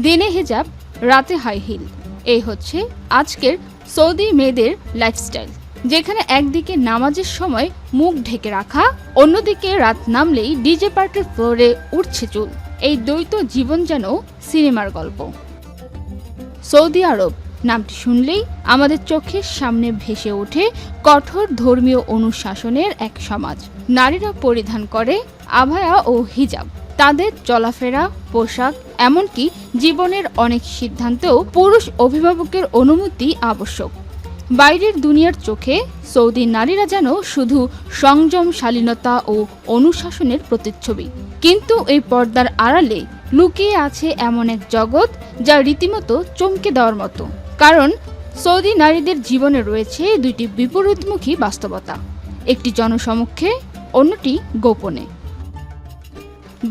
দিনে হিজাব, রাতে হাই হিল। এই হচ্ছে আজকের সৌদি মেয়েদের লাইফস্টাইল যেখানে একদিকে নামাজের সময় মুখ ঢেকে রাখা, অন্যদিকে রাত নামলেই ডিজে পার্টির ফ্লোরে উঠছে চুল। এই দ্বৈত জীবন যেন সিনেমার গল্প। সৌদি আরব, নামটি শুনলেই আমাদের চোখের সামনে ভেসে ওঠে কঠোর ধর্মীয় অনুশাসনের এক সমাজ। নারীরা পরিধান করে আভায়া ও হিজাব। তাদের চলাফেরা, পোশাক, এমনকি জীবনের অনেক সিদ্ধান্তেও পুরুষ অভিভাবকের অনুমতি আবশ্যক। বাইরের দুনিয়ার চোখে সৌদি নারীরা যেন শুধু সংযম শালীনতা ও অনুশাসনের প্রতিচ্ছবি। কিন্তু এই পর্দার আড়ালে লুকিয়ে আছে এমন এক জগৎ যা রীতিমতো চমকে দেওয়ার মতো। কারণ সৌদি নারীদের জীবনে রয়েছে দুইটি বিপরীতমুখী বাস্তবতা। একটি জনসমক্ষে, অন্যটি গোপনে।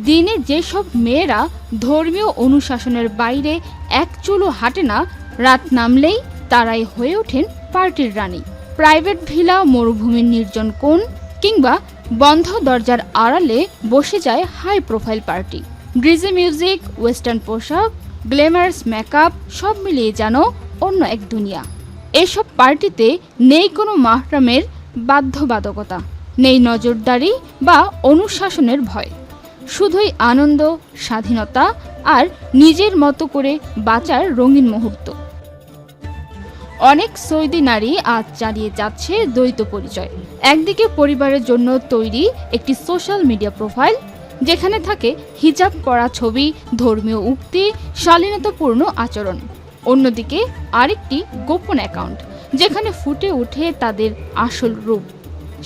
দিনে যেসব মেয়েরা ধর্মীয় অনুশাসনের বাইরে এক চুলো হাঁটে না, রাত নামলেই তারাই হয়ে ওঠেন পার্টির রানী। প্রাইভেট ভিলা, মরুভূমির নির্জন কোণ কিংবা বন্ধ দরজার আড়ালে বসে যায় high profile party. Dizzy music western পোশাক গ্ল্যামার্স মেকআপ সব মিলিয়ে যেন অন্য এক দুনিয়া। এসব পার্টিতে নেই কোনো মাহরামের বাধ্যবাধকতা, নেই নজরদারি বা অনুশাসনের ভয়। শুধুই আনন্দ, স্বাধীনতা আর নিজের মতো করে বাঁচার রঙিন মুহূর্ত। অনেক সৌদি নারী আজ চালিয়ে যাচ্ছে দ্বৈত পরিচয়। একদিকে পরিবারের জন্য তৈরি একটি সোশ্যাল মিডিয়া প্রোফাইল যেখানে থাকে হিজাব পরা ছবি, ধর্মীয় উক্তি, শালীনতাপূর্ণ আচরণ। অন্যদিকে আরেকটি গোপন অ্যাকাউন্ট যেখানে ফুটে ওঠে তাদের আসল রূপ।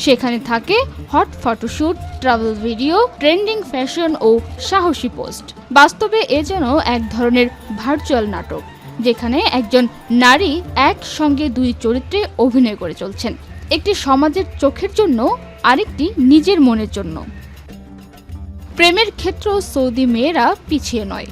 সেখানে থাকে hot photoshoot travel video trending fashion ও সাহসী পোস্ট বাস্তবে এ যেন এক ধরনের ভার্চুয়াল নাটক, যেখানে একজন নারী একসঙ্গে দুই চরিত্রে অভিনয় করে চলছেন। একটি সমাজের চোখের জন্য, আরেকটি নিজের মনের জন্য। প্রেমের ক্ষেত্র সৌদি মেয়েরা পিছিয়ে নয়,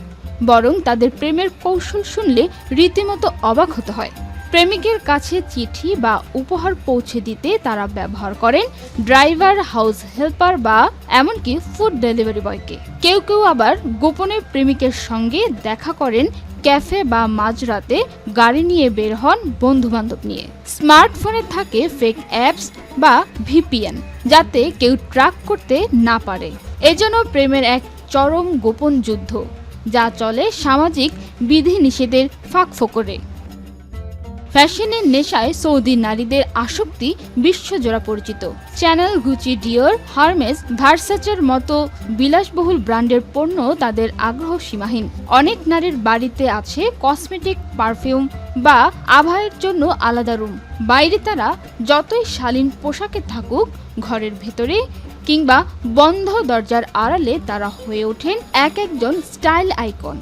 বরং তাদের প্রেমের কৌশল শুনলে রীতিমতো অবাক হতে হয়। প্রেমিকের কাছে চিঠি বা উপহার পৌঁছে দিতে তারা ব্যবহার করেন ড্রাইভার, হাউস হেল্পার বা এমনকি ফুড ডেলিভারি বয়কে। কেউ কেউ আবার গোপনে প্রেমিকের সঙ্গে দেখা করেন ক্যাফে বা মাঝরাতে গাড়ি নিয়ে বের হন বন্ধু বান্ধব নিয়ে। স্মার্টফোনে থাকে ফেক অ্যাপস বা ভিপিএন যাতে কেউ ট্র্যাক করতে না পারে। এজন্য প্রেমের এক চরম গোপন যুদ্ধ, যা চলে সামাজিক বিধি নিষেধের ফাঁক ফোকরে ফ্যাশনের নেশায় সৌদি নারীদের আসক্তি বিশ্বজোড়া পরিচিত। চ্যানেল গুচি ডিওর, হারমেস, ভার্সাচের মতো বিলাসবহুল ব্র্যান্ডের পণ্য তাদের আগ্রহ সীমাহীন। অনেক নারীর বাড়িতে আছে কসমেটিক পারফিউম বা আভায়ের জন্য আলাদা রুম। বাইরে তারা যতই শালীন পোশাকে থাকুক, ঘরের ভেতরে কিংবা বন্ধ দরজার আড়ালে তারা হয়ে ওঠেন এক একজন স্টাইল আইকন।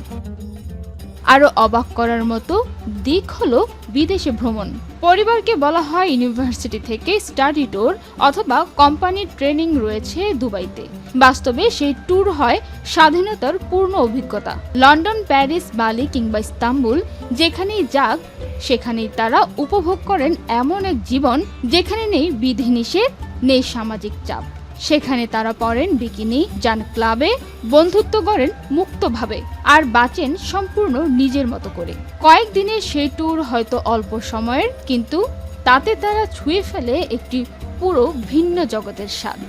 আরও অবাক করার মতো দিক হলো বিদেশে ভ্রমণ। পরিবারকে বলা হয় ইউনিভার্সিটি থেকে স্টাডি ট্যুর অথবা কোম্পানির ট্রেনিং রয়েছে দুবাইতে। বাস্তবে সেই ট্যুর হয় স্বাধীনতার পূর্ণ অভিজ্ঞতা। লন্ডন, প্যারিস, বালি কিংবা ইস্তাম্বুল যেখানেই যাক, সেখানেই তারা উপভোগ করেন এমন এক জীবন যেখানে নেই বিধিনিষেধ, নেই সামাজিক চাপ। সেখানে তারা পড়েন বিকিনি, যান ক্লাবে, বন্ধুত্ব করেন মুক্তভাবে, আর বাঁচেন সম্পূর্ণ নিজের মতো করে। কয়েকদিনের সেই ট্যুর হয়তো অল্প সময়ের, কিন্তু তাতে তারা ছুঁয়ে ফেলে একটি পুরো ভিন্ন জগতের স্বাদ।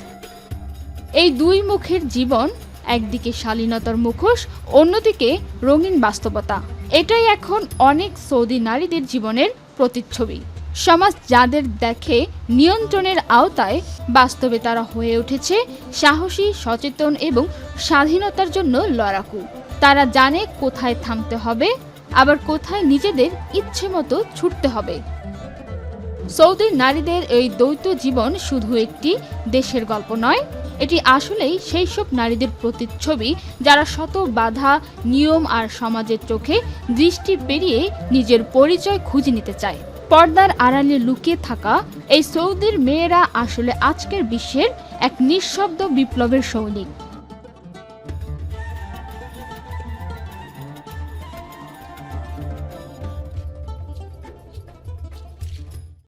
এই দুই মুখের জীবন, একদিকে শালীনতার মুখোশ, অন্যদিকে রঙিন বাস্তবতা। এটাই এখন অনেক সৌদি নারীদের জীবনের প্রতিচ্ছবি। সমাজ যাদের দেখে নিয়ন্ত্রণের আওতায় বাস্তবে তারা হয়ে উঠেছে সাহসী, সচেতন এবং স্বাধীনতার জন্য লড়াকু। তারা জানে কোথায় থামতে হবে, আবার কোথায় নিজেদের ইচ্ছে মতো ছুটতে হবে। সৌদি নারীদের এই দ্বৈত জীবন শুধু একটি দেশের গল্প নয়, এটি আসলেই সেই সব নারীদের প্রতিচ্ছবি যারা শত বাধা, নিয়ম আর সমাজের চোখে দৃষ্টি পেরিয়ে নিজের পরিচয় খুঁজে নিতে চায়। পর্দার আড়ালে লুকিয়ে থাকা এই সৌদির মেয়েরা আসলে আজকের বিশ্বের এক নিঃশব্দ বিপ্লবের সৈনিক।